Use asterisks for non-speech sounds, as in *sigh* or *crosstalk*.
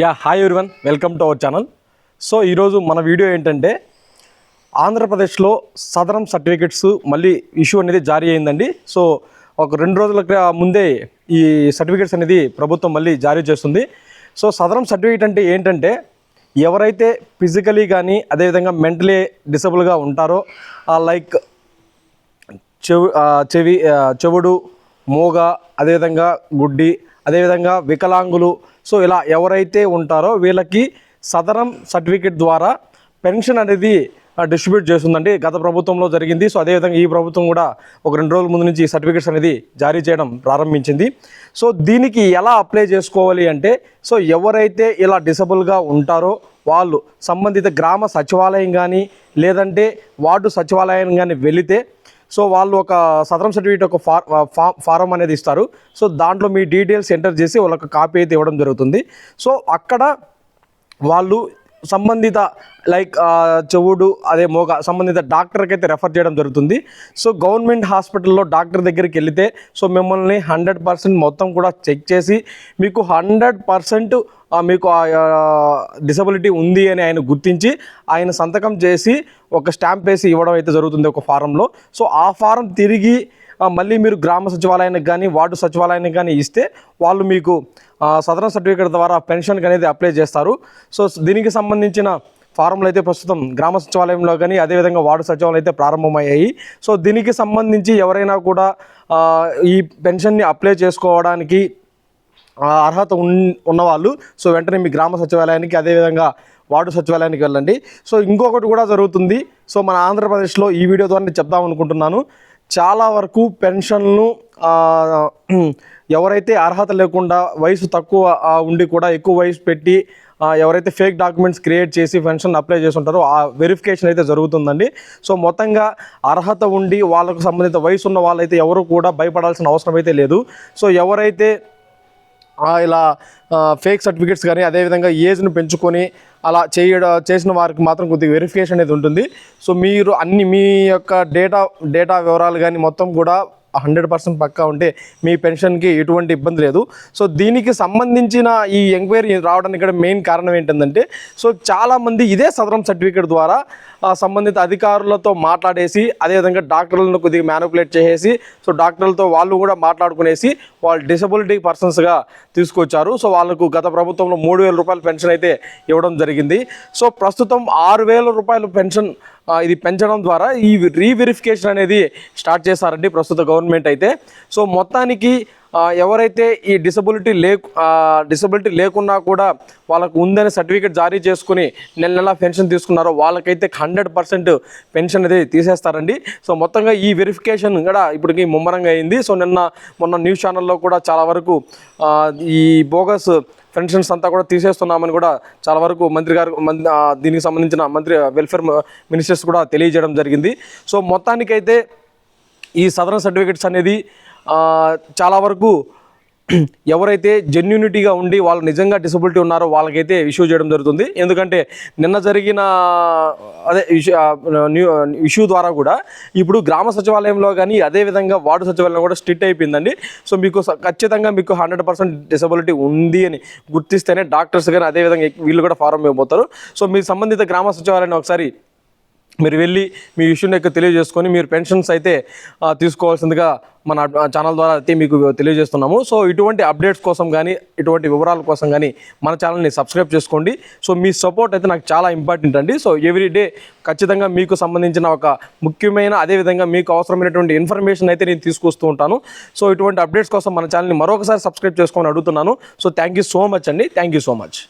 Yeah hi everyone welcome to our channel so ఈరోజు మన video ఏంటంటే ఆంధ్రప్రదేశ్లో సదరం సర్టిఫికెట్స్ మళ్ళీ ఇష్యూ అనేది జారీ అయిందండి. సో ఒక రెండు రోజుల ముందే ఈ సర్టిఫికెట్స్ అనేది ప్రభుత్వం మళ్ళీ జారీ చేస్తుంది. సో సదరం సర్టిఫికేట్ అంటే ఏంటంటే ఎవరైతే ఫిజికలీ కానీ అదేవిధంగా మెంటలీ డిసబుల్గా ఉంటారో లైక్ చెవు చెవి చెవుడు మూగ అదేవిధంగా గుడ్డి అదేవిధంగా వికలాంగులు. సో ఇలా ఎవరైతే ఉంటారో వీళ్ళకి సదరం సర్టిఫికెట్ ద్వారా పెన్షన్ అనేది డిస్ట్రిబ్యూట్ చేస్తుందండి. గత ప్రభుత్వంలో జరిగింది. సో అదేవిధంగా ఈ ప్రభుత్వం కూడా ఒక రెండు రోజుల ముందు నుంచి సర్టిఫికెట్స్ అనేది జారీ చేయడం ప్రారంభించింది. సో దీనికి ఎలా అప్లై చేసుకోవాలి అంటే సో ఎవరైతే ఇలా డిసబుల్గా ఉంటారో వాళ్ళు సంబంధిత గ్రామ సచివాలయం కానీ లేదంటే వార్డు సచివాలయం కానీ వెళితే సో వాళ్ళు ఒక సదరం సర్టిఫికేట్ ఒక ఫార్ ఫా- ఫారం అనేది ఇస్తారు. సో దాంట్లో మీ డీటెయిల్స్ ఎంటర్ చేసి వాళ్ళకి కాపీ అయితే ఇవ్వడం జరుగుతుంది. సో అక్కడ వాళ్ళు సంబంధిత లైక్ చెవుడు అదే మోగ సంబంధిత డాక్టర్కి అయితే రెఫర్ చేయడం జరుగుతుంది. సో గవర్నమెంట్ హాస్పిటల్లో డాక్టర్ దగ్గరికి వెళితే సో మిమ్మల్ని హండ్రెడ్ పర్సెంట్ మొత్తం కూడా చెక్ చేసి మీకు హండ్రెడ్ పర్సెంట్ మీకు డిసబిలిటీ ఉంది అని ఆయన గుర్తించి ఆయన సంతకం చేసి ఒక స్టాంప్ వేసి ఇవ్వడం అయితే జరుగుతుంది ఒక ఫారంలో సో ఆ ఫారం తిరిగి మళ్ళీ మీరు గ్రామ సచివాలయానికి కానీ వార్డు సచివాలయానికి కానీ ఇస్తే వాళ్ళు మీకు సదరన్ సర్టిఫికేట్ ద్వారా పెన్షన్కి అనేది అప్లై చేస్తారు. సో దీనికి సంబంధించిన ఫారంలు అయితే ప్రస్తుతం గ్రామ సచివాలయంలో కానీ అదేవిధంగా వార్డు సచివాలయం అయితే ప్రారంభమయ్యాయి. సో దీనికి సంబంధించి ఎవరైనా కూడా ఈ పెన్షన్ని అప్లై చేసుకోవడానికి అర్హత ఉన్ ఉన్నవాళ్ళు సో వెంటనే మీ గ్రామ సచివాలయానికి అదేవిధంగా వార్డు సచివాలయానికి వెళ్ళండి. సో ఇంకొకటి కూడా జరుగుతుంది. సో మన ఆంధ్రప్రదేశ్లో ఈ వీడియో ద్వారా నేను చెప్దాం అనుకుంటున్నాను. చాలా వరకు పెన్షన్లు ఎవరైతే అర్హత లేకుండా వయసు తక్కువ ఉండి కూడా ఎక్కువ వయసు పెట్టి ఎవరైతే ఫేక్ డాక్యుమెంట్స్ క్రియేట్ చేసి పెన్షన్ అప్లై చేసి ఉంటారో ఆ వెరిఫికేషన్ అయితే జరుగుతుందండి. సో మొత్తంగా అర్హత ఉండి వాళ్ళకు సంబంధిత వయసు ఉన్న వాళ్ళైతే ఎవరు కూడా భయపడాల్సిన అవసరం అయితే లేదు. సో ఎవరైతే ఇలా ఫేక్ సర్టిఫికేట్స్ కానీ అదేవిధంగా ఏజ్ను పెంచుకొని అలా చేయడం చేసిన వారికి మాత్రం కొద్దిగా వెరిఫికేషన్ అనేది ఉంటుంది. సో మీరు అన్ని మీ యొక్క డేటా డేటా వివరాలు కానీ మొత్తం కూడా హండ్రెడ్ పర్సెంట్ పక్కా ఉంటే మీ పెన్షన్కి ఎటువంటి ఇబ్బంది లేదు. సో దీనికి సంబంధించిన ఈ ఎంక్వైరీ రావడానికి ఇక్కడ మెయిన్ కారణం ఏంటంటే సో చాలామంది ఇదే సదరం సర్టిఫికేట్ ద్వారా సంబంధిత అధికారులతో మాట్లాడేసి అదేవిధంగా డాక్టర్లను కొద్దిగా మ్యానిపులేట్ చేసేసి సో డాక్టర్లతో వాళ్ళు కూడా మాట్లాడుకునేసి వాళ్ళు డిసబిలిటీ పర్సన్స్గా తీసుకొచ్చారు. సో వాళ్ళకు గత ప్రభుత్వంలో మూడు వేల రూపాయల పెన్షన్ అయితే ఇవ్వడం జరిగింది. సో ప్రస్తుతం ఆరు వేల రూపాయల పెన్షన్ ఇది పెంచడం ద్వారా ఈ రీవెరిఫికేషన్ అనేది స్టార్ట్ చేశారండి ప్రస్తుత గవర్నమెంట్ అయితే. సో మొత్తానికి ఎవరైతే ఈ డిసబిలిటీ లే డిసబిలిటీ లేకున్నా కూడా వాళ్ళకు ఉందని సర్టిఫికేట్ జారీ చేసుకుని నెల నెల పెన్షన్ తీసుకున్నారో వాళ్ళకైతే హండ్రెడ్ పర్సెంట్ పెన్షన్ అనేది తీసేస్తారండి. సో మొత్తంగా ఈ వెరిఫికేషన్ కూడా ఇప్పటికి ముమ్మరంగా అయింది. సో నిన్న మొన్న న్యూస్ ఛానల్లో కూడా చాలా వరకు ఈ బోగస్ పెన్షన్స్ అంతా కూడా తీసేస్తున్నామని కూడా చాలా వరకు మంత్రి గారు దీనికి సంబంధించిన మంత్రి వెల్ఫేర్ మినిస్టర్స్ కూడా తెలియజేయడం జరిగింది. సో మొత్తానికైతే ఈ సదరన్ సర్టిఫికెట్స్ అనేది చాలా వరకు *clears throat* ఎవరైతే జెన్యూనిటీగా ఉండి వాళ్ళు నిజంగా డిసబిలిటీ ఉన్నారో వాళ్ళకైతే ఇష్యూ చేయడం జరుగుతుంది. ఎందుకంటే నిన్న జరిగిన అదే ఇష్యూ ద్వారా కూడా ఇప్పుడు గ్రామ సచివాలయంలో కానీ అదేవిధంగా వార్డు సచివాలయంలో కూడా స్ట్రిక్ట్ అయిపోయిందండి. సో మీకు ఖచ్చితంగా మీకు హండ్రెడ్ పర్సెంట్ డిసబిలిటీ ఉంది అని గుర్తిస్తేనే డాక్టర్స్ కానీ అదేవిధంగా వీళ్ళు కూడా ఫారం ఇవ్వబోతారు సో మీ సంబంధిత గ్రామ సచివాలయాన్ని ఒకసారి మీరు వెళ్ళి మీ ఇష్యూని యొక్క తెలియజేసుకొని మీరు పెన్షన్స్ అయితే తీసుకోవాల్సిందిగా మన ఛానల్ ద్వారా అయితే మీకు తెలియజేస్తున్నాము. సో ఇటువంటి అప్డేట్స్ కోసం కానీ ఇటువంటి వివరాల కోసం కానీ మన ఛానల్ని సబ్స్క్రైబ్ చేసుకోండి. సో మీ సపోర్ట్ అయితే నాకు చాలా ఇంపార్టెంట్ అండి. సో ఎవ్రీ డే ఖచ్చితంగా మీకు సంబంధించిన ఒక ముఖ్యమైన అదేవిధంగా మీకు అవసరమైనటువంటి ఇన్ఫర్మేషన్ అయితే నేను తీసుకొస్తూ ఉంటాను. సో ఇటువంటి అప్డేట్స్ కోసం మన ఛానల్ని మరొకసారి సబ్స్క్రైబ్ చేసుకొని అడుగుతున్నాను. So thank you so much అండి. Thank you so much.